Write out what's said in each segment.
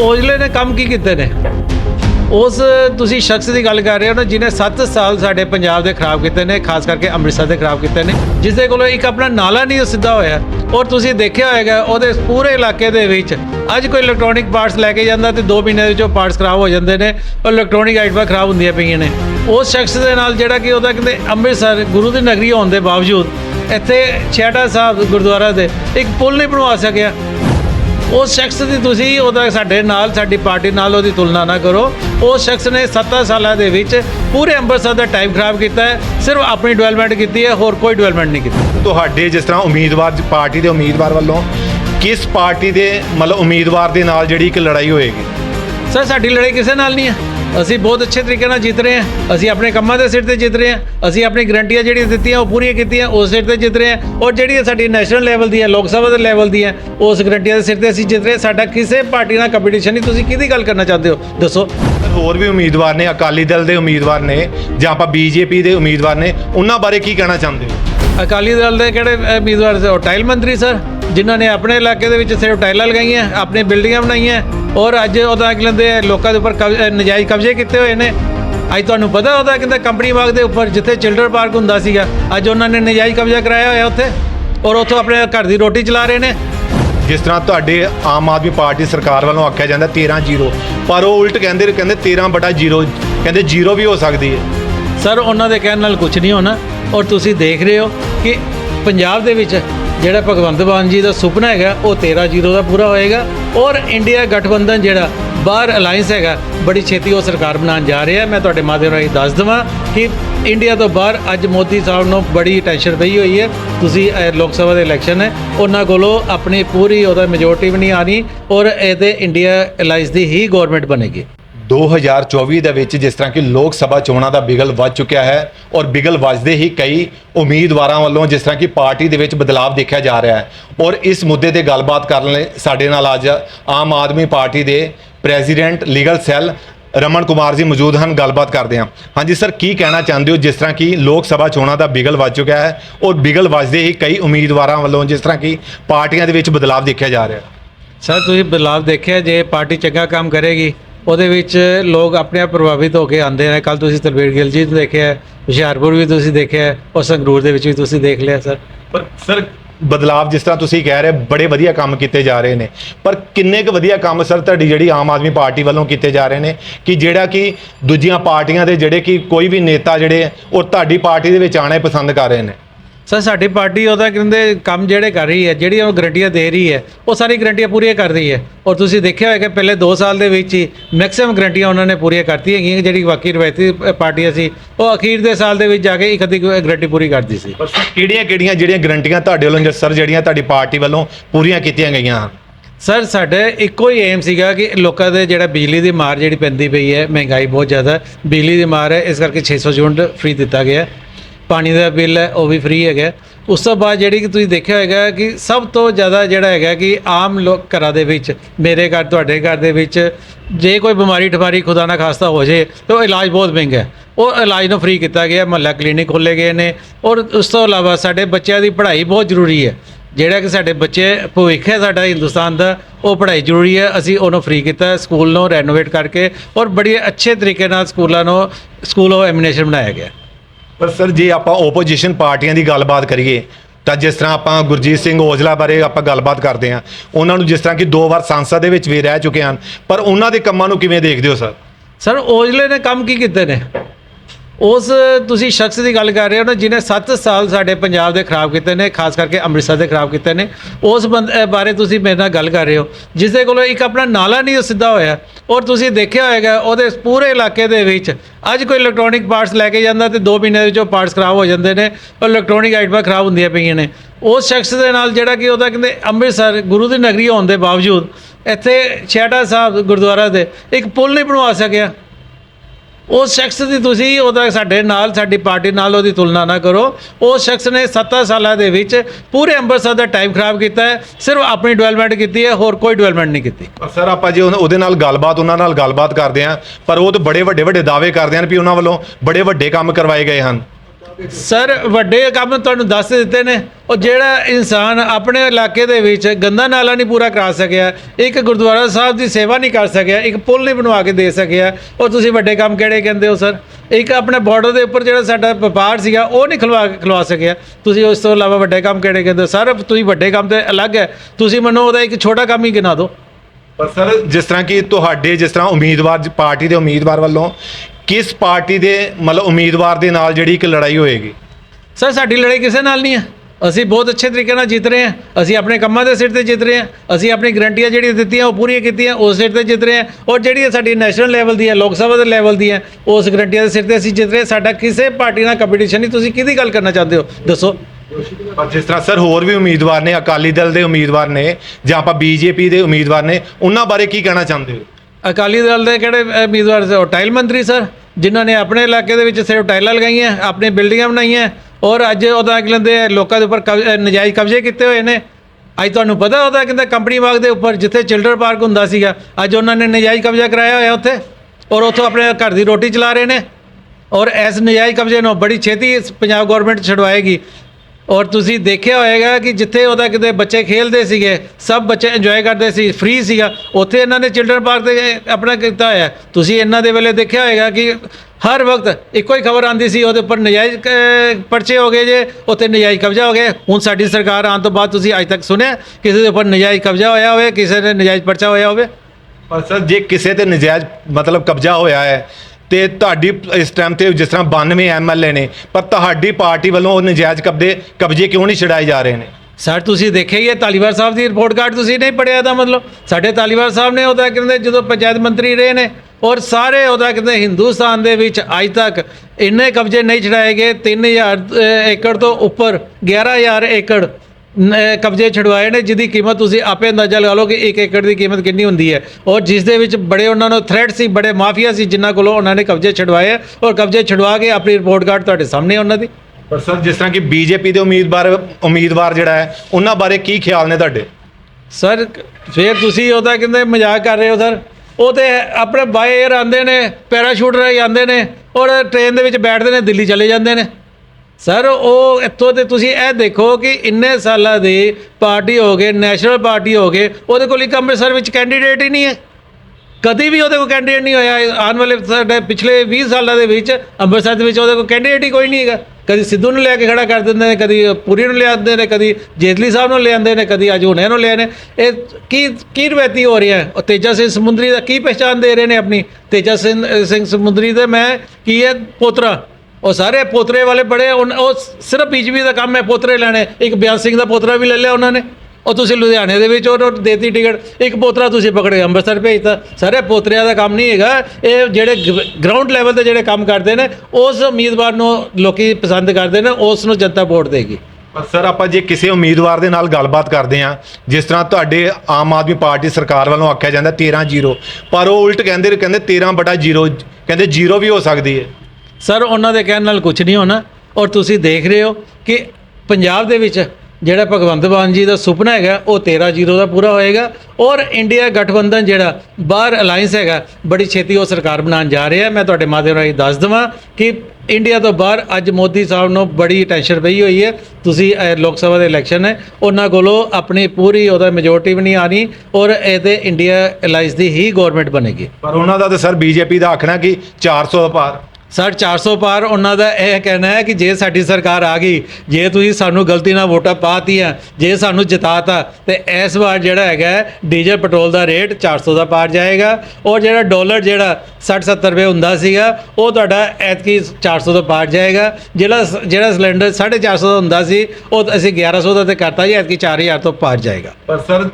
ਔਜਲੇ ਨੇ ਕੰਮ ਕੀ ਕੀਤੇ ਨੇ? ਉਸ, ਤੁਸੀਂ ਸ਼ਖਸ ਦੀ ਗੱਲ ਕਰ ਰਹੇ ਹੋ ਨਾ, ਜਿਹਨੇ 7 ਸਾਲ ਸਾਡੇ ਪੰਜਾਬ ਦੇ ਖਰਾਬ ਕੀਤੇ ਨੇ, ਖਾਸ ਕਰਕੇ ਅੰਮ੍ਰਿਤਸਰ ਦੇ ਖਰਾਬ ਕੀਤੇ ਨੇ ਜਿਸ ਦੇ ਕੋਲੋਂ ਇੱਕ ਆਪਣਾ ਨਾਲਾ ਨਹੀਂ ਉਹ ਸਿੱਧਾ ਹੋਇਆ। ਔਰ ਤੁਸੀਂ ਦੇਖਿਆ ਹੋਵੇਗਾ ਉਹਦੇ ਪੂਰੇ ਇਲਾਕੇ ਦੇ ਵਿੱਚ ਅੱਜ ਕੋਈ ਇਲੈਕਟ੍ਰੋਨਿਕ ਪਾਰਟਸ ਲੈ ਕੇ ਜਾਂਦਾ ਤੇ 2 ਮਹੀਨੇ ਦੇ ਵਿੱਚ ਉਹ ਪਾਰਟਸ ਖਰਾਬ ਹੋ ਜਾਂਦੇ ਨੇ, ਔਰ ਇਲੈਕਟ੍ਰੋਨਿਕ ਆਈਟਮਾਂ ਖਰਾਬ ਹੁੰਦੀਆਂ ਪਈਆਂ ਨੇ। ਉਸ ਸ਼ਖਸ ਦੇ ਨਾਲ ਜਿਹੜਾ ਕਿ ਉਹਦਾ ਕਹਿੰਦੇ ਅੰਮ੍ਰਿਤਸਰ, ਗੁਰੂ ਦੀ ਨਗਰੀ ਹੋਣ ਦੇ ਬਾਵਜੂਦ ਇੱਥੇ ਛੇੜਾ ਸਾਹਿਬ ਗੁਰਦੁਆਰਾ ਦੇ ਇੱਕ ਪੁਲ ਨਹੀਂ ਬਣਵਾ ਸਕਿਆ। ਉਸ ਸ਼ਖਸ ਦੀ ਤੁਸੀਂ ਉਹਦਾ ਸਾਡੇ ਨਾਲ ਸਾਡੀ ਪਾਰਟੀ ਨਾਲ ਉਹਦੀ ਤੁਲਨਾ ਨਾ ਕਰੋ। ਉਸ ਸ਼ਖਸ ਨੇ 7 ਸਾਲਾਂ ਦੇ ਵਿੱਚ ਪੂਰੇ ਅੰਮ੍ਰਿਤਸਰ ਦਾ ਟਾਈਮ ਖਰਾਬ ਕੀਤਾ ਹੈ। ਸਿਰਫ ਆਪਣੀ ਡਿਵੈਲਪਮੈਂਟ ਕੀਤੀ ਹੈ ਹੋਰ ਕੋਈ ਡਿਵੈਲਪਮੈਂਟ ਨਹੀਂ ਕੀਤੀ। ਤੁਹਾਡੇ ਜਿਸ ਤਰ੍ਹਾਂ ਉਮੀਦਵਾਰ ਪਾਰਟੀ ਦੇ ਉਮੀਦਵਾਰ ਵੱਲੋਂ ਕਿਸ ਪਾਰਟੀ ਦੇ ਮਤਲਬ ਉਮੀਦਵਾਰ ਦੇ ਨਾਲ ਜਿਹੜੀ ਇੱਕ ਲੜਾਈ ਹੋਏਗੀ? ਸਰ ਸਾਡੀ ਲੜਾਈ ਕਿਸੇ ਨਾਲ ਨਹੀਂ ਹੈ। ਅਸੀਂ ਬਹੁਤ ਅੱਛੇ ਤਰੀਕੇ ਨਾਲ ਜਿੱਤ ਰਹੇ ਹਾਂ। ਅਸੀਂ ਆਪਣੇ ਕੰਮਾਂ ਦੇ ਸਿਰ ਤੇ ਜਿੱਤ ਰਹੇ ਹਾਂ। ਅਸੀਂ ਆਪਣੀ ਗਰੰਟੀਆਂ ਜਿਹੜੀਆਂ ਦਿੱਤੀਆਂ, ਉਹ ਪੂਰੀਆਂ ਕੀਤੀਆਂ, ਉਸ ਸਿਰ ਤੇ ਜਿੱਤ ਰਹੇ ਹਾਂ। ਔਰ ਜਿਹੜੀ ਸਾਡੀ ਨੈਸ਼ਨਲ ਲੈਵਲ ਦੀ ਹੈ, ਲੋਕ ਸਭਾ ਦੇ ਲੈਵਲ ਦੀ ਹੈ, ਉਸ ਗਰੰਟੀਆਂ ਦੇ ਸਿਰ ਤੇ ਅਸੀਂ ਜਿੱਤ ਰਹੇ ਹਾਂ। ਸਾਡਾ ਕਿਸੇ ਪਾਰਟੀ ਨਾਲ ਕੰਪੀਟੀਸ਼ਨ ਨਹੀਂ। ਤੁਸੀਂ ਕਿਹਦੀ ਗੱਲ ਕਰਨਾ ਚਾਹੁੰਦੇ ਹੋ? ਦੱਸੋ। ਹੋਰ ਵੀ ਉਮੀਦਵਾਰ ਨੇ ਅਕਾਲੀ ਦਲ ਦੇ ਉਮੀਦਵਾਰ ਨੇ ਜਾਂ ਆਪਾਂ ਬੀਜੇਪੀ ਦੇ ਉਮੀਦਵਾਰ ਨੇ ਉਹਨਾਂ ਬਾਰੇ ਕੀ ਕਹਿਣਾ ਚਾਹੁੰਦੇ ਹੋ? ਅਕਾਲੀ ਦਲ ਦੇ ਕਿਹੜੇ ਉਮੀਦਵਾਰ ਸੀ ਉਹ ਟਾਈਲ ਮੰਤਰੀ ਸਰ ਜਿਨ੍ਹਾਂ ਨੇ ਆਪਣੇ ਇਲਾਕੇ ਦੇ ਵਿੱਚ ਸਿਰਫ ਟਾਈਲਾਂ ਲਗਾਈਆਂ ਆਪਣੀ ਬਿਲਡਿੰਗਾਂ ਬਣਾਈਆਂ ਔਰ ਅੱਜ ਉਹਦਾ ਕੀ ਲੋਕਾਂ ਦੇ ਉੱਪਰ ਕਬ- ਅਹ, ਨਜਾਇਜ਼ ਕਬਜ਼ੇ ਕੀਤੇ ਹੋਏ ਨੇ। ਅੱਜ ਤੁਹਾਨੂੰ ਪਤਾ ਉਹਦਾ ਕਹਿੰਦਾ ਕੰਪਨੀ ਬਾਗ ਦੇ ਉੱਪਰ ਜਿੱਥੇ ਚਿਲਡਰਨ ਪਾਰਕ ਹੁੰਦਾ ਸੀਗਾ ਅੱਜ ਉਹਨਾਂ ਨੇ ਨਜਾਇਜ਼ ਕਬਜ਼ਾ ਕਰਾਇਆ ਹੋਇਆ ਉੱਥੇ ਔਰ ਉੱਥੋਂ ਆਪਣੇ ਘਰ ਦੀ ਰੋਟੀ ਚਲਾ ਰਹੇ ਨੇ। ਜਿਸ ਤਰ੍ਹਾਂ ਤੁਹਾਡੇ ਆਮ ਆਦਮੀ ਪਾਰਟੀ ਸਰਕਾਰ ਵੱਲੋਂ ਆਖਿਆ ਜਾਂਦਾ 13 ਜ਼ੀਰੋ। ਪਰ ਉਹ ਉਲਟ ਕਹਿੰਦੇ ਕਹਿੰਦੇ 13 ਬਟਾ ਜ਼ੀਰੋ, ਕਹਿੰਦੇ ਜ਼ੀਰੋ ਵੀ ਹੋ ਸਕਦੀ ਹੈ। ਸਰ, ਉਹਨਾਂ ਦੇ ਕਹਿਣ ਨਾਲ ਕੁਝ ਨਹੀਂ ਹੋਣਾ। ਔਰ ਤੁਸੀਂ ਦੇਖ ਰਹੇ ਹੋ ਕਿ ਪੰਜਾਬ ਦੇ ਵਿੱਚ ਜਿਹੜਾ ਭਗਵੰਤ ਮਾਨ ਜੀ ਦਾ ਸੁਪਨਾ ਹੈਗਾ, ਉਹ 13 ਜ਼ੀਰੋ ਦਾ ਪੂਰਾ ਹੋਏਗਾ। ਔਰ ਇੰਡੀਆ ਗਠਬੰਧਨ ਜਿਹੜਾ ਬਾਹਰ ਅਲਾਈਅੰਸ ਹੈਗਾ, ਬੜੀ ਛੇਤੀ ਉਹ ਸਰਕਾਰ ਬਣਾਉਣ ਜਾ ਰਿਹਾ ਮੈਂ ਤੁਹਾਡੇ ਮਾਧਿਅਮ ਰਾਹੀਂ ਦੱਸ ਦਵਾਂ ਕਿ ਇੰਡੀਆ ਤੋਂ ਬਾਹਰ ਅੱਜ ਮੋਦੀ ਸਾਹਿਬ ਨੂੰ ਬੜੀ ਟੈਨਸ਼ਨ ਪਈ ਹੋਈ ਹੈ। ਤੁਸੀਂ ਲੋਕ ਸਭਾ ਦੇ ਇਲੈਕਸ਼ਨ ਹੈ, ਉਹਨਾਂ ਕੋਲੋਂ ਆਪਣੀ ਪੂਰੀ ਉਹਦਾ ਮੈਜੋਰਟੀ ਵੀ ਨਹੀਂ ਆਣੀ ਔਰ ਇਹਦੇ ਇੰਡੀਆ ਅਲਾਈਅੰਸ ਦੀ ਹੀ ਗਵਰਨਮੈਂਟ ਬਣੇਗੀ। 2024 ਦੇ ਵਿੱਚ ਜਿਸ ਤਰ੍ਹਾਂ ਕਿ ਲੋਕ ਸਭਾ ਚੋਣਾਂ ਦਾ ਬਿਗਲ ਵੱਜ ਚੁੱਕਿਆ ਹੈ ਔਰ ਬਿਗਲ ਵੱਜਦੇ ਹੀ ਕਈ ਉਮੀਦਵਾਰਾਂ ਵੱਲੋਂ ਜਿਸ ਤਰ੍ਹਾਂ ਕਿ ਪਾਰਟੀ ਦੇ ਵਿੱਚ ਬਦਲਾਅ ਦੇਖਿਆ ਜਾ ਰਿਹਾ ਹੈ। ਔਰ ਇਸ ਮੁੱਦੇ ਤੇ ਗੱਲਬਾਤ ਕਰਨ ਲਈ ਸਾਡੇ ਨਾਲ ਅੱਜ ਆਮ ਆਦਮੀ ਪਾਰਟੀ ਦੇ president legal cell Raman Kumar ji ਮੌਜੂਦ ਹਨ ਗੱਲਬਾਤ ਕਰਦੇ ਹਾਂ। ਹਾਂਜੀ ਸਰ ਕੀ ਕਹਿਣਾ ਚਾਹੁੰਦੇ ਹੋ? ਜਿਸ ਤਰ੍ਹਾਂ ਕਿ ਲੋਕ ਸਭਾ ਚੋਣਾਂ ਦਾ ਬਿਗਲ ਵੱਜ ਚੁੱਕਿਆ ਹੈ ਔਰ ਬਿਗਲ ਵੱਜਦੇ ਹੀ ਕਈ ਉਮੀਦਵਾਰਾਂ ਵੱਲੋਂ ਜਿਸ ਤਰ੍ਹਾਂ ਕਿ ਪਾਰਟੀਆਂ ਦੇ ਵਿੱਚ ਬਦਲਾਅ ਦੇਖਿਆ ਜਾ ਰਿਹਾ ਹੈ। ਸਰ ਤੁਸੀਂ ਬਦਲਾਵ ਦੇਖਿਆ ਜੇ ਪਾਰਟੀ ਚੰਗਾ ਕੰਮ ਕਰੇਗੀ ਉਹਦੇ ਵਿੱਚ ਲੋਕ ਆਪਣੇ ਆਪ ਪ੍ਰਭਾਵਿਤ ਹੋ ਕੇ ਆਉਂਦੇ ਨੇ। ਕੱਲ ਤੁਸੀਂ ਤਲਵੀਰ ਗਿੱਲ ਜੀ ਨੂੰ ਦੇਖਿਆ ਹੈ, ਹੁਸ਼ਿਆਰਪੁਰ ਵੀ ਤੁਸੀਂ ਦੇਖਿਆ ਹੈ, ਔਰ ਸੰਗਰੂਰ ਦੇ ਵਿੱਚ ਵੀ ਤੁਸੀਂ ਦੇਖ ਲਿਆ ਸਰ। ਪਰ ਸਰ ਬਦਲਾਵ ਜਿਸ ਤਰ੍ਹਾਂ ਤੁਸੀਂ ਕਹਿ ਰਹੇ, ਬੜੇ ਵਧੀਆ ਕੰਮ ਕੀਤੇ ਜਾ ਰਹੇ ਨੇ। ਪਰ ਕਿੰਨੇ ਕੁ ਵਧੀਆ ਕੰਮ ਸਰ ਤੁਹਾਡੀ ਜਿਹੜੀ ਆਮ ਆਦਮੀ ਪਾਰਟੀ ਵੱਲੋਂ ਕੀਤੇ ਜਾ ਰਹੇ ਨੇ ਕਿ ਜਿਹੜਾ ਕਿ ਦੂਜੀਆਂ ਪਾਰਟੀਆਂ ਦੇ ਜਿਹੜੇ ਕਿ ਕੋਈ ਵੀ ਨੇਤਾ ਜਿਹੜੇ, ਉਹ ਤੁਹਾਡੀ ਪਾਰਟੀ ਦੇ ਵਿੱਚ ਆਣਾ ਪਸੰਦ ਕਰ ਰਹੇ ਨੇ? ਸਰ ਸਾਡੀ ਪਾਰਟੀ ਉਹਦਾ ਕਹਿੰਦੇ ਕੰਮ ਜਿਹੜੇ ਕਰ ਰਹੀ ਹੈ ਜਿਹੜੀਆਂ ਉਹ ਗਰੰਟੀਆਂ ਦੇ ਰਹੀ ਹੈ ਉਹ ਸਾਰੀ ਗਰੰਟੀਆਂ ਪੂਰੀਆਂ ਕਰ ਰਹੀ ਹੈ। ਔਰ ਤੁਸੀਂ ਦੇਖਿਆ ਹੋਵੇਗਾ ਪਹਿਲੇ 2 ਸਾਲ ਦੇ ਵਿੱਚ ਹੀ ਮੈਕਸਿਮਮ ਗਰੰਟੀਆਂ ਉਹਨਾਂ ਨੇ ਪੂਰੀਆਂ ਕਰਤੀਆਂ ਹੈਗੀਆਂ ਜਿਹੜੀ ਬਾਕੀ ਰਵਾਇਤੀ ਪਾਰਟੀਆਂ ਸੀ ਉਹ ਅਖੀਰ ਦੇ ਸਾਲ ਦੇ ਵਿੱਚ ਜਾ ਕੇ ਇੱਕ ਅੱਧੀ ਗਰੰਟੀ ਪੂਰੀ ਕਰਦੀ ਸੀ। ਕਿਹੜੀਆਂ ਕਿਹੜੀਆਂ ਜਿਹੜੀਆਂ ਗਰੰਟੀਆਂ ਤੁਹਾਡੇ ਵੱਲੋਂ ਸਰ ਜਿਹੜੀਆਂ ਤੁਹਾਡੀ ਪਾਰਟੀ ਵੱਲੋਂ ਪੂਰੀਆਂ ਕੀਤੀਆਂ ਗਈਆਂ? ਸਰ ਸਾਡੇ ਇੱਕੋ ਹੀ ਏਮ ਸੀਗਾ ਕਿ ਲੋਕਾਂ ਦੇ ਜਿਹੜਾ ਬਿਜਲੀ ਦੀ ਮਾਰ ਜਿਹੜੀ ਪੈਂਦੀ ਪਈ ਹੈ ਮਹਿੰਗਾਈ ਬਹੁਤ ਜ਼ਿਆਦਾ ਬਿਜਲੀ ਦੀ ਮਾਰ ਹੈ ਇਸ ਕਰਕੇ 600 ਯੂਨਿਟ ਫ੍ਰੀ ਦਿੱਤਾ ਗਿਆ। ਪਾਣੀ ਦਾ ਬਿੱਲ ਹੈ, ਉਹ ਵੀ ਫ੍ਰੀ ਹੈਗਾ। ਉਸ ਤੋਂ ਬਾਅਦ ਜਿਹੜੀ ਕਿ ਤੁਸੀਂ ਦੇਖਿਆ ਹੋਏਗਾ ਕਿ ਸਭ ਤੋਂ ਜ਼ਿਆਦਾ ਜਿਹੜਾ ਹੈਗਾ ਕਿ ਆਮ ਲੋਕ ਘਰਾਂ ਦੇ ਵਿੱਚ, ਮੇਰੇ ਘਰ, ਤੁਹਾਡੇ ਘਰ ਦੇ ਵਿੱਚ, ਜੇ ਕੋਈ ਬਿਮਾਰੀ ਠਮਾਰੀ ਖੁਦਾ ਨਾ ਖਾਸਤਾ ਹੋ ਜੇ, ਤਾਂ ਉਹ ਇਲਾਜ ਬਹੁਤ ਮਹਿੰਗਾ ਹੈ। ਉਹ ਇਲਾਜ ਨੂੰ ਫ੍ਰੀ ਕੀਤਾ ਗਿਆ, ਮਹੱਲਾ ਕਲੀਨਿਕ ਖੋਲ੍ਹੇ ਗਏ ਨੇ, ਔਰ ਉਸ ਤੋਂ ਇਲਾਵਾ ਸਾਡੇ ਬੱਚਿਆਂ ਦੀ ਪੜ੍ਹਾਈ ਬਹੁਤ ਜ਼ਰੂਰੀ ਹੈ। ਜਿਹੜਾ ਕਿ ਸਾਡੇ ਬੱਚੇ ਭਵਿੱਖ ਹੈ ਸਾਡਾ ਹਿੰਦੁਸਤਾਨ ਦਾ, ਉਹ ਪੜ੍ਹਾਈ ਜ਼ਰੂਰੀ ਹੈ, ਅਸੀਂ ਉਹਨੂੰ ਫ੍ਰੀ ਕੀਤਾ, ਸਕੂਲ ਨੂੰ ਰੈਨੋਵੇਟ ਕਰਕੇ, ਔਰ ਬੜੀ ਅੱਛੇ ਤਰੀਕੇ ਨਾਲ ਸਕੂਲਾਂ ਨੂੰ ਸਕੂਲ ਆਫ ਐਮੀਨੇਸ਼ਨ ਬਣਾਇਆ ਗਿਆ। ਪਰ ਸਰ, ਜੇ ਆਪਾਂ ਓਪੋਜੀਸ਼ਨ ਪਾਰਟੀਆਂ ਦੀ ਗੱਲਬਾਤ ਕਰੀਏ, ਤਾਂ ਜਿਸ ਤਰ੍ਹਾਂ ਆਪਾਂ ਗੁਰਜੀਤ ਸਿੰਘ ਔਜਲਾ ਬਾਰੇ ਆਪਾਂ ਗੱਲਬਾਤ ਕਰਦੇ ਹਾਂ, ਉਹਨਾਂ ਨੂੰ ਜਿਸ ਤਰ੍ਹਾਂ ਕਿ ਦੋ ਵਾਰ ਸੰਸਦ ਦੇ ਵਿੱਚ ਵੀ ਰਹਿ ਚੁੱਕੇ ਹਨ, ਪਰ ਉਹਨਾਂ ਦੇ ਕੰਮਾਂ ਨੂੰ ਕਿਵੇਂ ਦੇਖਦੇ ਹੋ, ਸਰ? ਸਰ, ਔਜਲੇ ਨੇ ਕੰਮ ਕੀ ਕੀਤੇ ਨੇ? ਉਸ ਤੁਸੀਂ ਸ਼ਖਸ ਦੀ ਗੱਲ ਕਰ ਰਹੇ ਹੋ ਨਾ, ਜਿਹਨੇ 7 ਸਾਲ ਸਾਡੇ ਪੰਜਾਬ ਦੇ ਖਰਾਬ ਕੀਤੇ ਨੇ, ਖਾਸ ਕਰਕੇ ਅੰਮ੍ਰਿਤਸਰ ਦੇ ਖਰਾਬ ਕੀਤੇ ਨੇ, ਉਸ ਬੰਦ- ਬਾਰੇ ਤੁਸੀਂ ਮੇਰੇ ਨਾਲ ਗੱਲ ਕਰ ਰਹੇ ਹੋ ਜਿਸ ਦੇ ਕੋਲੋਂ ਇੱਕ ਆਪਣਾ ਨਾਲਾ ਨਹੀਂ ਉਹ ਸਿੱਧਾ ਹੋਇਆ, ਔਰ ਤੁਸੀਂ ਦੇਖਿਆ ਹੋਵੇਗਾ ਉਹਦੇ ਪੂਰੇ ਇਲਾਕੇ ਦੇ ਵਿੱਚ ਅੱਜ ਕੋਈ ਇਲੈਕਟ੍ਰੋਨਿਕ ਪਾਰਟਸ ਲੈ ਕੇ ਜਾਂਦਾ ਤੇ 2 ਮਹੀਨੇ ਦੇ ਵਿੱਚ ਉਹ ਪਾਰਟਸ ਖਰਾਬ ਹੋ ਜਾਂਦੇ ਨੇ ਔਰ ਇਲੈਕਟ੍ਰੋਨਿਕ ਆਈਟਮਾਂ ਖਰਾਬ ਹੁੰਦੀਆਂ ਪਈਆਂ ਨੇ। ਉਸ ਸ਼ਖਸ ਦੇ ਨਾਲ ਜਿਹੜਾ ਕਿ ਉਹਦਾ ਕਹਿੰਦੇ ਅੰਮ੍ਰਿਤਸਰ ਗੁਰੂ ਦੀ ਨਗਰੀ ਹੋਣ ਦੇ ਬਾਵਜੂਦ ਇੱਥੇ ਛੇੜਾ ਸਾਹਿਬ ਗੁਰਦੁਆਰਾ ਦੇ ਇੱਕ ਪੁਲ ਨਹੀਂ ਬਣਵਾ ਸਕਿਆ। ਉਸ ਸ਼ਖਸ ਦੀ ਤੁਸੀਂ ਉਹਦਾ ਸਾਡੇ ਨਾਲ, ਸਾਡੀ ਪਾਰਟੀ ਨਾਲ ਉਹਦੀ ਤੁਲਨਾ ਨਾ ਕਰੋ। ਉਸ ਸ਼ਖਸ ਨੇ 7 ਸਾਲਾਂ ਦੇ ਵਿੱਚ ਪੂਰੇ ਅੰਮ੍ਰਿਤਸਰ ਦਾ ਟਾਈਮ ਖਰਾਬ ਕੀਤਾ ਹੈ। ਸਿਰਫ ਆਪਣੀ ਡਿਵੈਲਪਮੈਂਟ ਕੀਤੀ ਹੈ, ਹੋਰ ਕੋਈ ਡਿਵੈਲਪਮੈਂਟ ਨਹੀਂ ਕੀਤੀ। ਪਰ ਸਰ, ਆਪਾਂ ਜੇ ਉਹਦੇ ਨਾਲ ਗੱਲਬਾਤ, ਉਹਨਾਂ ਨਾਲ ਗੱਲਬਾਤ ਕਰਦੇ ਹਾਂ, ਪਰ ਉਹ ਤਾਂ ਬੜੇ ਵੱਡੇ ਵੱਡੇ ਦਾਅਵੇ ਕਰਦੇ ਹਨ ਵੀ ਉਹਨਾਂ ਵੱਲੋਂ ਬੜੇ ਵੱਡੇ ਕੰਮ ਕਰਵਾਏ ਗਏ ਹਨ। ਸਰ, ਵੱਡੇ ਕੰਮ ਤੁਹਾਨੂੰ ਦੱਸ ਦਿੱਤੇ ਨੇ। ਉਹ ਜਿਹੜਾ ਇਨਸਾਨ ਆਪਣੇ ਇਲਾਕੇ ਦੇ ਵਿੱਚ ਗੰਦਾ ਨਾਲਾ ਨਹੀਂ ਪੂਰਾ ਕਰਾ ਸਕਿਆ, ਇੱਕ ਗੁਰਦੁਆਰਾ ਸਾਹਿਬ ਦੀ ਸੇਵਾ ਨਹੀਂ ਕਰ ਸਕਿਆ, ਇੱਕ ਪੁਲ ਨਹੀਂ ਬਣਵਾ ਕੇ ਦੇ ਸਕਿਆ, ਉਹ ਤੁਸੀਂ ਵੱਡੇ ਕੰਮ ਕਿਹੜੇ ਕਹਿੰਦੇ ਹੋ, ਸਰ? ਇੱਕ ਆਪਣੇ ਬਾਰਡਰ ਦੇ ਉੱਪਰ ਜਿਹੜਾ ਸਾਡਾ ਵਪਾਰ ਸੀਗਾ, ਉਹ ਨਹੀਂ ਖਲਵਾ ਖਲਵਾ ਸਕਿਆ। ਤੁਸੀਂ ਉਸ ਤੋਂ ਇਲਾਵਾ ਵੱਡੇ ਕੰਮ ਕਿਹੜੇ ਕਹਿੰਦੇ ਹੋ? ਸਰ, ਤੁਸੀਂ ਵੱਡੇ ਕੰਮ ਤੇ ਅਲੱਗ ਹੈ। ਤੁਸੀਂ ਮੈਨੂੰ ਉਹਦਾ ਇੱਕ ਛੋਟਾ ਕੰਮ ਹੀ ਗਿਣਾ ਦਿਓ। ਪਰ ਸਰ, ਜਿਸ ਤਰ੍ਹਾਂ ਕਿ ਤੁਹਾਡੇ ਜਿਸ ਤਰ੍ਹਾਂ ਉਮੀਦਵਾਰ, ਪਾਰਟੀ ਦੇ ਉਮੀਦਵਾਰ ਵੱਲੋਂ ਕਿਸ ਪਾਰਟੀ ਦੇ ਮਤਲਬ ਉਮੀਦਵਾਰ ਦੇ ਨਾਲ ਜਿਹੜੀ ਇੱਕ ਲੜਾਈ ਹੋਏਗੀ? ਸਰ ਸਾਡੀ ਲੜਾਈ ਕਿਸੇ ਨਾਲ ਨਹੀਂ ਹੈ। ਅਸੀਂ ਬਹੁਤ ਅੱਛੇ ਤਰੀਕੇ ਨਾਲ ਜਿੱਤ ਰਹੇ ਹਾਂ। ਅਸੀਂ ਆਪਣੇ ਕੰਮਾਂ ਦੇ ਸਿਰ ਤੇ ਜਿੱਤ ਰਹੇ ਹਾਂ। ਅਸੀਂ ਆਪਣੀ ਗਰੰਟੀਆਂ ਜਿਹੜੀਆਂ ਦਿੱਤੀਆਂ ਉਹ ਪੂਰੀਆਂ ਕੀਤੀਆਂ ਉਸ ਸਿਰ ਤੇ ਜਿੱਤ ਰਹੇ ਹਾਂ। ਔਰ ਜਿਹੜੀ ਸਾਡੀ ਨੈਸ਼ਨਲ ਲੈਵਲ ਦੀ ਹੈ ਲੋਕ ਸਭਾ ਦੇ ਲੈਵਲ ਦੀ ਹੈ ਉਸ ਗਰੰਟੀਆਂ ਦੇ ਸਿਰ ਤੇ ਅਸੀਂ ਜਿੱਤ ਰਹੇ। ਸਾਡਾ ਕਿਸੇ ਪਾਰਟੀ ਨਾਲ ਕੰਪੀਟੀਸ਼ਨ ਨਹੀਂ। ਤੁਸੀਂ ਕਿਹਦੀ ਗੱਲ ਕਰਨਾ ਚਾਹੁੰਦੇ ਹੋ? ਦੱਸੋ। ਪਰ ਜਿਸ ਤਰ੍ਹਾਂ ਸਰ ਹੋਰ ਵੀ ਉਮੀਦਵਾਰ ਨੇ ਅਕਾਲੀ ਦਲ ਦੇ ਉਮੀਦਵਾਰ ਨੇ ਜਾਂ ਆਪਾਂ ਬੀਜੇਪੀ ਦੇ ਉਮੀਦਵਾਰ ਨੇ ਉਹਨਾਂ ਬਾਰੇ ਕੀ ਕਹਿਣਾ ਚਾਹੁੰਦੇ ਹੋ? ਅਕਾਲੀ ਦਲ ਦੇ ਕਿਹੜੇ ਉਮੀਦਵਾਰ ਸੀ ਉਹ ਟਾਈਲ ਮੰਤਰੀ ਸਰ, ਜਿਨ੍ਹਾਂ ਨੇ ਆਪਣੇ ਇਲਾਕੇ ਦੇ ਵਿੱਚ ਸਿਰਫ ਟਾਈਲਾਂ ਲਗਾਈਆਂ ਆਪਣੀ ਬਿਲਡਿੰਗਾਂ ਬਣਾਈਆਂ, ਔਰ ਅੱਜ ਉਹਦਾ ਕੀ ਲੈਂਦੇ ਲੋਕਾਂ ਦੇ ਉੱਪਰ ਕਬ- ਨਜਾਇਜ਼ ਕਬਜ਼ੇ ਕੀਤੇ ਹੋਏ ਨੇ। ਅੱਜ ਤੁਹਾਨੂੰ ਪਤਾ ਉਹਦਾ ਕਹਿੰਦਾ ਕੰਪਨੀ ਬਾਗ ਦੇ ਉੱਪਰ, ਜਿੱਥੇ ਚਿਲਡਰਨ ਪਾਰਕ ਹੁੰਦਾ ਸੀਗਾ, ਅੱਜ ਉਹਨਾਂ ਨੇ ਨਜਾਇਜ਼ ਕਬਜ਼ਾ ਕਰਾਇਆ ਹੋਇਆ ਉੱਥੇ, ਔਰ ਉੱਥੋਂ ਆਪਣੇ ਘਰ ਦੀ ਰੋਟੀ ਚਲਾ ਰਹੇ ਨੇ। ਔਰ ਇਸ ਨਜਾਇਜ਼ ਕਬਜ਼ੇ ਨੂੰ ਬੜੀ ਛੇਤੀ ਪੰਜਾਬ ਗਵਰਨਮੈਂਟ ਛਡਵਾਏਗੀ। ਔਰ ਤੁਸੀਂ ਦੇਖਿਆ ਹੋਏਗਾ ਕਿ ਜਿੱਥੇ ਉਹਦਾ ਕਿਤੇ ਬੱਚੇ ਖੇਲਦੇ ਸੀਗੇ, ਸਭ ਬੱਚੇ ਇੰਜੋਏ ਕਰਦੇ ਸੀ ਫ੍ਰੀ ਸੀਗਾ, ਉੱਥੇ ਇਹਨਾਂ ਨੇ ਚਿਲਡਰਨ ਪਾਰਕ ਤੇ ਆਪਣਾ ਕੀਤਾ ਹੋਇਆ। ਤੁਸੀਂ ਇਹਨਾਂ ਦੇ ਵੇਲੇ ਦੇਖਿਆ ਹੋਏਗਾ ਕਿ ਹਰ ਵਕਤ ਇੱਕੋ ਹੀ ਖਬਰ ਆਂਦੀ ਸੀ, ਉਹਦੇ ਉੱਪਰ ਨਜਾਇਜ਼ ਪਰਚੇ ਹੋ ਗਏ ਜੇ, ਉੱਥੇ ਨਜਾਇਜ਼ ਕਬਜ਼ਾ ਹੋ ਗਿਆ। ਹੁਣ ਸਾਡੀ ਸਰਕਾਰ ਆਉਣ ਤੋਂ ਬਾਅਦ ਤੁਸੀਂ ਅੱਜ ਤੱਕ ਸੁਣਿਆ, ਕਿਸੇ ਦੇ ਉੱਪਰ ਨਜਾਇਜ਼ ਕਬਜ਼ਾ ਹੋਇਆ ਹੋਵੇ, ਕਿਸੇ ਨੇ ਨਜਾਇਜ਼ ਪਰਚਾ ਹੋਇਆ ਹੋਵੇ? ਪਰ ਸਰ, ਜੇ ਕਿਸੇ ਤੇ ਨਜਾਇਜ਼ ਮਤਲਬ ਕਬਜ਼ਾ ਹੋਇਆ ਹੈ ਤੇ ਤੁਹਾਡੀ ਇਸ ਟਾਈਮ ਤੇ ਜਿਸ ਤਰ੍ਹਾਂ 92 ਐਮਐਲਏ ਨੇ, ਪਰ ਤੁਹਾਡੀ ਪਾਰਟੀ ਵੱਲੋਂ ਉਹ ਨਜਾਇਜ਼ ਕਬਜ਼ੇ ਕਬਜ਼ੇ ਕਿਉਂ ਨਹੀਂ ਛਡਾਏ ਜਾ ਰਹੇ ਨੇ? ਸਰ, ਤੁਸੀਂ ਦੇਖਿਆ ਹੀ ਹੈ, ਤਾਲੀਵਾਲ ਸਾਹਿਬ ਦੀ ਰਿਪੋਰਟ ਕਾਰਡ ਤੁਸੀਂ ਨਹੀਂ ਪੜਿਆ ਦਾ ਮਤਲਬ। ਸਾਡੇ ਤਾਲੀਵਾਲ ਸਾਹਿਬ ਨੇ ਉਹਦਾ ਕਹਿੰਦੇ ਜਦੋਂ ਪੰਚਾਇਤ ਮੰਤਰੀ ਰਹੇ ਨੇ, ਔਰ ਸਾਰੇ ਉਹਦਾ ਕਹਿੰਦੇ ਹਿੰਦੁਸਤਾਨ ਦੇ ਵਿੱਚ ਅੱਜ ਤੱਕ ਇੰਨੇ ਕਬਜ਼ੇ ਨਹੀਂ ਛਡਾਏ ਗਏ 3000 ਏਕੜ ਤੋਂ ਉੱਪਰ 11000 ਏਕੜ ਕਬਜ਼ੇ ਛਡਵਾਏ ਨੇ ਜਿਹਦੀ ਕੀਮਤ ਤੁਸੀਂ ਆਪੇ ਅੰਦਾਜ਼ਾ ਲਗਾ ਲਓ ਕਿ 1 ਏਕੜ ਦੀ ਕੀਮਤ ਕਿੰਨੀ ਹੁੰਦੀ ਹੈ। ਔਰ ਜਿਸ ਦੇ ਵਿੱਚ ਬੜੇ ਉਹਨਾਂ ਨੂੰ ਥ੍ਰੈਟ ਸੀ ਬੜੇ ਮਾਫੀਆ ਸੀ ਜਿਨ੍ਹਾਂ ਕੋਲੋਂ ਉਹਨਾਂ ਨੇ ਕਬਜ਼ੇ ਛਡਵਾਏ ਔਰ ਕਬਜ਼ੇ ਛਡਵਾ ਕੇ ਆਪਣੀ ਰਿਪੋਰਟ ਕਾਰਡ ਤੁਹਾਡੇ ਸਾਹਮਣੇ ਉਹਨਾਂ ਦੀ। ਪਰ ਸਰ ਜਿਸ ਤਰ੍ਹਾਂ ਕਿ ਬੀਜੇਪੀ ਦੇ ਉਮੀਦਵਾਰ ਉਮੀਦਵਾਰ ਜਿਹੜਾ ਹੈ ਉਹਨਾਂ ਬਾਰੇ ਕੀ ਖਿਆਲ ਨੇ ਤੁਹਾਡੇ? ਸਰ ਫੇਰ ਤੁਸੀਂ ਉਹਦਾ ਕਹਿੰਦੇ ਮਜ਼ਾਕ ਕਰ ਰਹੇ ਹੋ ਸਰ। ਉਹ ਤੇ ਆਪਣੇ ਬਾਏ 에ਅਰ ਆਉਂਦੇ ਨੇ ਪੈਰਾਸ਼ੂਟ ਰਾਹੀਂ ਆਉਂਦੇ ਨੇ ਔਰ ਟ੍ਰੇਨ ਦੇ ਵਿੱਚ ਬੈਠਦੇ ਨੇ ਦਿੱਲੀ ਚਲੇ ਜਾਂਦੇ ਨੇ। ਸਰ, ਉਹ ਇੱਥੋਂ ਤੇ ਤੁਸੀਂ ਇਹ ਦੇਖੋ ਕਿ ਇੰਨੇ ਸਾਲਾਂ ਦੀ ਪਾਰਟੀ ਹੋ ਗਏ, ਨੈਸ਼ਨਲ ਪਾਰਟੀ ਹੋ ਗਏ, ਉਹਦੇ ਕੋਲ ਇੱਕ ਅੰਮ੍ਰਿਤਸਰ ਵਿੱਚ ਕੈਂਡੀਡੇਟ ਹੀ ਨਹੀਂ ਹੈ। ਕਦੀ ਵੀ ਉਹਦੇ ਕੋਲ ਕੈਂਡੀਡੇਟ ਨਹੀਂ ਹੋਇਆ। ਆਉਣ ਵਾਲੇ ਸਾਡੇ ਪਿਛਲੇ 20 ਸਾਲਾਂ ਦੇ ਵਿੱਚ ਅੰਮ੍ਰਿਤਸਰ ਦੇ ਵਿੱਚ ਉਹਦੇ ਕੋਲ ਕੈਂਡੀਡੇਟ ਹੀ ਕੋਈ ਨਹੀਂ ਹੈਗਾ। ਕਦੀ ਸਿੱਧੂ ਨੂੰ ਲੈ ਕੇ ਖੜਾ ਕਰ ਦਿੰਦੇ ਨੇ, ਕਦੀ ਪੁਰੀ ਨੂੰ ਲਿਆਉਂਦੇ ਨੇ, ਕਦੀ ਜੇਤਲੀ ਸਾਹਿਬ ਨੂੰ ਲਿਆਉਂਦੇ ਨੇ, ਕਦੀ ਅੱਜ ਹੁਣੇ ਨੂੰ ਲਿਆ ਨੇ। ਇਹ ਕੀ ਕੀ ਰਵੈਤੀ ਹੋ ਰਹੀ ਹੈ ਉਹ ਤੇਜਾ ਸਿੰਘ ਸਮੁੰਦਰੀ ਦਾ ਕੀ ਪਹਿਚਾਨ ਦੇ ਰਹੇ ਨੇ ਆਪਣੀ? ਤੇਜਾ ਸਿੰਘ ਸਿੰਘ ਸਮੁੰਦਰੀ ਦੇ ਮੈਂ ਕੀ ਹੈ ਪੋਤਰਾ? ਉਹ ਸਾਰੇ ਪੋਤਰੇ ਵਾਲੇ ਬੜੇ ਉਨ- ਉਹ ਸਿਰਫ ਬੀਜੇਪੀ ਦਾ ਕੰਮ ਹੈ ਪੋਤਰੇ ਲੈਣੇ। ਇੱਕ ਬਿਆਨ ਸਿੰਘ ਦਾ ਪੋਤਰਾ ਵੀ ਲੈ ਲਿਆ ਉਹਨਾਂ ਨੇ। ਉਹ ਤੁਸੀਂ ਲੁਧਿਆਣੇ ਦੇ ਵਿੱਚ ਉਹ ਦੇਤੀ ਟਿਕਟ। ਇੱਕ ਪੋਤਰਾ ਤੁਸੀਂ ਪਕੜੇ, ਅੰਮ੍ਰਿਤਸਰ ਭੇਜਤਾ। ਸਾਰੇ ਪੋਤਰਿਆਂ ਦਾ ਕੰਮ ਨਹੀਂ ਹੈਗਾ। ਇਹ ਜਿਹੜੇ ਗਰਾਊਂਡ ਲੈਵਲ ਤੇ ਜਿਹੜੇ ਕੰਮ ਕਰਦੇ ਨੇ, ਉਸ ਉਮੀਦਵਾਰ ਨੂੰ ਲੋਕੀ ਪਸੰਦ ਕਰਦੇ ਨੇ, ਉਸ ਨੂੰ ਜਨਤਾ ਵੋਟ ਦੇਗੀ। ਪਰ ਸਰ, ਆਪਾਂ ਜੇ ਕਿਸੇ ਉਮੀਦਵਾਰ ਦੇ ਨਾਲ ਗੱਲਬਾਤ ਕਰਦੇ ਹਾਂ, ਜਿਸ ਤਰ੍ਹਾਂ ਤੁਹਾਡੇ ਆਮ ਆਦਮੀ ਪਾਰਟੀ ਸਰਕਾਰ ਵੱਲੋਂ ਆਖਿਆ ਜਾਂਦਾ 13 ਜ਼ੀਰੋ, ਪਰ ਉਹ ਉਲਟ ਕਹਿੰਦੇ ਕਹਿੰਦੇ 13 ਬਟਾ ਜ਼ੀਰੋ, ਕਹਿੰਦੇ ਜ਼ੀਰੋ ਵੀ ਹੋ ਸਕਦੀ ਹੈ। ਸਰ, ਉਹਨਾਂ ਦੇ ਕਹਿਣ ਨਾਲ ਕੁਝ ਨਹੀਂ ਹੋਣਾ। ਔਰ ਤੁਸੀਂ ਦੇਖ ਰਹੇ ਹੋ ਕਿ ਪੰਜਾਬ ਦੇ ਵਿੱਚ ਜਿਹੜਾ ਭਗਵੰਤ ਮਾਨ ਜੀ ਦਾ ਸੁਪਨਾ ਹੈਗਾ, ਉਹ 13 ਜ਼ੀਰੋ ਦਾ ਪੂਰਾ ਹੋਏਗਾ। ਔਰ ਇੰਡੀਆ ਗਠਬੰਧਨ ਜਿਹੜਾ ਬਾਹਰ ਅਲਾਈਅੰਸ ਹੈਗਾ, ਬੜੀ ਛੇਤੀ ਉਹ ਸਰਕਾਰ ਬਣਾਉਣ ਜਾ ਰਿਹਾ। ਮੈਂ ਤੁਹਾਡੇ ਮਾਧਿਅਮ ਰਾਹੀਂ ਦੱਸ ਦਵਾਂ ਕਿ ਇੰਡੀਆ ਤੋਂ ਬਾਹਰ ਅੱਜ ਮੋਦੀ ਸਾਹਿਬ ਨੂੰ ਬੜੀ ਟੈਨਸ਼ਨ ਪਈ ਹੋਈ ਹੈ। ਤੁਸੀਂ ਲੋਕ ਸਭਾ ਦੇ ਇਲੈਕਸ਼ਨ ਹੈ ਉਹਨਾਂ ਕੋਲੋਂ ਆਪਣੀ ਪੂਰੀ ਉਹਦਾ ਮੈਜੋਰਟੀ ਵੀ ਨਹੀਂ ਆਣੀ ਔਰ ਇਹਦੇ ਇੰਡੀਆ ਅਲਾਈਅੰਸ ਦੀ ਹੀ ਗਵਰਨਮੈਂਟ ਬਣੇਗੀ। ਪਰ ਉਹਨਾਂ ਦਾ ਤਾਂ ਸਰ, ਬੀਜੇਪੀ ਦਾ ਆਖਣਾ ਕਿ 400 ਦਾ ਪਾਰ ਸਰ 400 ਪਾਰ ਉਹਨਾਂ ਦਾ ਇਹ ਕਹਿਣਾ ਹੈ ਕਿ ਜੇ ਸਾਡੀ ਸਰਕਾਰ ਆ ਗਈ, ਜੇ ਤੁਸੀਂ ਸਾਨੂੰ ਗਲਤੀ ਨਾਲ ਵੋਟਾਂ ਪਾਤੀਆਂ, ਜੇ ਸਾਨੂੰ ਜਿਤਾਤਾ, ਤੇ ਇਸ ਵਾਰ ਜਿਹੜਾ ਹੈਗਾ ਡੀਜ਼ਲ ਪੈਟਰੋਲ ਦਾ ਰੇਟ 400 ਦਾ ਪਾਰ ਜਾਏਗਾ। ਔਰ ਜਿਹੜਾ ਡਾਲਰ ਜਿਹੜਾ 60 70 ਰੁਪਏ ਹੁੰਦਾ ਸੀਗਾ, ਉਹ ਤੁਹਾਡਾ ਐਤਕੀ 400 ਤੋਂ ਪਾਰ ਜਾਏਗਾ। ਜਿਹੜਾ ਜਿਹੜਾ ਸਿਲੰਡਰ 450 ਦਾ ਹੁੰਦਾ ਸੀ, ਉਹ ਅਸੀਂ 1100 ਦਾ ਤੇ ਕਰਤਾ ਜੀ, ਐਤਕੀ 4000 ਤੋਂ ਪਾਰ ਜਾਏਗਾ। ਪਰ ਸਰ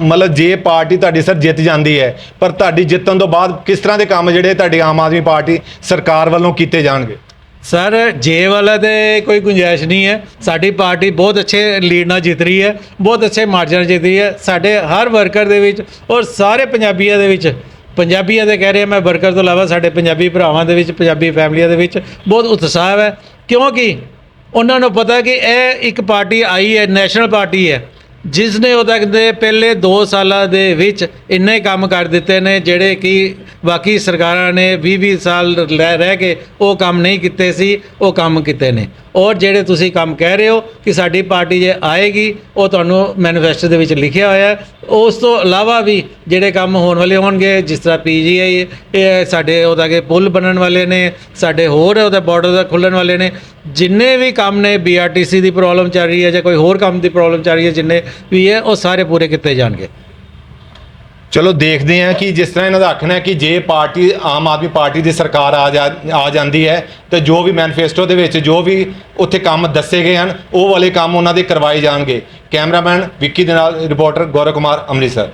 ਮਤਲਬ ਜੇ ਪਾਰਟੀ ਤੁਹਾਡੀ ਸਰ ਜਿੱਤ ਜਾਂਦੀ ਹੈ, ਪਰ ਤੁਹਾਡੀ ਜਿੱਤਣ ਤੋਂ ਬਾਅਦ ਕਿਸ ਤਰ੍ਹਾਂ ਦੇ ਕੰਮ ਜਿਹੜੇ ਤੁਹਾਡੀ ਆਮ ਆਦਮੀ ਪਾਰਟੀ ਸਰਕਾਰ ਵੱਲੋਂ ਕੀਤੇ ਜਾਣਗੇ? ਸਰ, ਜੇ ਵਾਲਾ ਤੇ ਕੋਈ ਗੁੰਜਾਇਸ਼ ਨਹੀਂ ਹੈ। ਸਾਡੀ ਪਾਰਟੀ ਬਹੁਤ ਅੱਛੇ ਲੀਡ ਨਾਲ ਜਿੱਤ ਰਹੀ ਹੈ, ਬਹੁਤ ਅੱਛੇ ਮਾਰਜਨ ਨਾਲ ਜਿੱਤ ਰਹੀ ਹੈ। ਸਾਡੇ ਹਰ ਵਰਕਰ ਦੇ ਵਿੱਚ ਔਰ ਸਾਰੇ ਪੰਜਾਬੀਆਂ ਦੇ ਵਿੱਚ, ਪੰਜਾਬੀਆਂ ਦੇ ਕਹਿ ਰਿਹਾ ਮੈਂ ਵਰਕਰ ਤੋਂ ਇਲਾਵਾ ਸਾਡੇ ਪੰਜਾਬੀ ਭਰਾਵਾਂ ਦੇ ਵਿੱਚ, ਪੰਜਾਬੀ ਫੈਮਲੀਆਂ ਦੇ ਵਿੱਚ ਬਹੁਤ ਉਤਸ਼ਾਹ ਹੈ। ਕਿਉਂਕਿ ਉਹਨਾਂ ਨੂੰ ਪਤਾ ਕਿ ਇਹ ਇੱਕ ਪਾਰਟੀ ਆਈ ਹੈ, ਨੈਸ਼ਨਲ ਪਾਰਟੀ ਹੈ। ਜਿਸ ਨੇ ਉਦੋਂ ਤੱਕ ਦੇ ਪਹਿਲੇ 2 ਸਾਲਾਂ ਦੇ ਵਿੱਚ ਇੰਨੇ ਕੰਮ ਕਰ ਦਿੱਤੇ ਨੇ, ਜਿਹੜੇ ਕਿ ਬਾਕੀ ਸਰਕਾਰਾਂ ਨੇ 20-20 ਸਾਲ ਲੈ ਰਹਿ ਕੇ ਉਹ ਕੰਮ ਨਹੀਂ ਕੀਤੇ ਸੀ, ਉਹ ਕੰਮ ਕੀਤੇ ਨੇ। ਔਰ ਜਿਹੜੇ ਤੁਸੀਂ ਕੰਮ ਕਹਿ ਰਹੇ ਹੋ ਕਿ ਸਾਡੀ ਪਾਰਟੀ ਜੇ ਆਏਗੀ, ਉਹ ਤੁਹਾਨੂੰ ਮੈਨੀਫੈਸਟੋ ਦੇ ਵਿੱਚ ਲਿਖਿਆ ਹੋਇਆ ਹੈ। ਉਸ ਤੋਂ ਇਲਾਵਾ ਵੀ ਜਿਹੜੇ ਕੰਮ ਹੋਣ ਵਾਲੇ ਹੋਣਗੇ, ਜਿਸ ਤਰ੍ਹਾਂ ਪੀਜੀਆਈ ਇਹ ਸਾਡੇ ਉਹਦਾ ਕੇ ਪੁਲ ਬਣਨ ਵਾਲੇ ਨੇ, ਸਾਡੇ ਹੋਰ ਉਹਦਾ ਬਾਰਡਰ ਦਾ ਖੁੱਲਣ ਵਾਲੇ ਨੇ, ਜਿੰਨੇ ਵੀ ਕੰਮ ਨੇ ਬੀਆਰਟੀਸੀ ਦੀ ਪ੍ਰੋਬਲਮ ਚੱਲ ਰਹੀ ਹੈ ਜਾਂ ਕੋਈ ਹੋਰ ਕੰਮ ਦੀ ਪ੍ਰੋਬਲਮ ਚੱਲ ਰਹੀ ਹੈ, ਜਿੰਨੇ ਵੀ ਹੈ, ਉਹ ਸਾਰੇ ਪੂਰੇ ਕੀਤੇ ਜਾਣਗੇ। ਚਲੋ ਦੇਖਦੇ ਹਾਂ ਕਿ ਜਿਸ ਤਰ੍ਹਾਂ ਇਹਨਾਂ ਦਾ ਆਖਣਾ ਹੈ ਕਿ ਜੇ ਪਾਰਟੀ, ਆਮ ਆਦਮੀ ਪਾਰਟੀ ਦੀ ਸਰਕਾਰ ਆ ਜਾ, ਆ ਜਾਂਦੀ ਹੈ, ਤੇ ਜੋ ਵੀ ਮੈਨੀਫੈਸਟੋ ਦੇ ਵਿੱਚ ਜੋ ਵੀ ਉੱਥੇ ਕੰਮ ਦੱਸੇ ਗਏ ਹਨ, ਉਹ ਵਾਲੇ ਕੰਮ ਉਹਨਾਂ ਦੇ ਕਰਵਾਏ ਜਾਣਗੇ। ਕੈਮਰਾਮੈਨ ਵਿੱਕੀ ਦੇ ਨਾਲ ਰਿਪੋਰਟਰ ਗੌਰਵ ਕੁਮਾਰ, ਅੰਮ੍ਰਿਤਸਰ।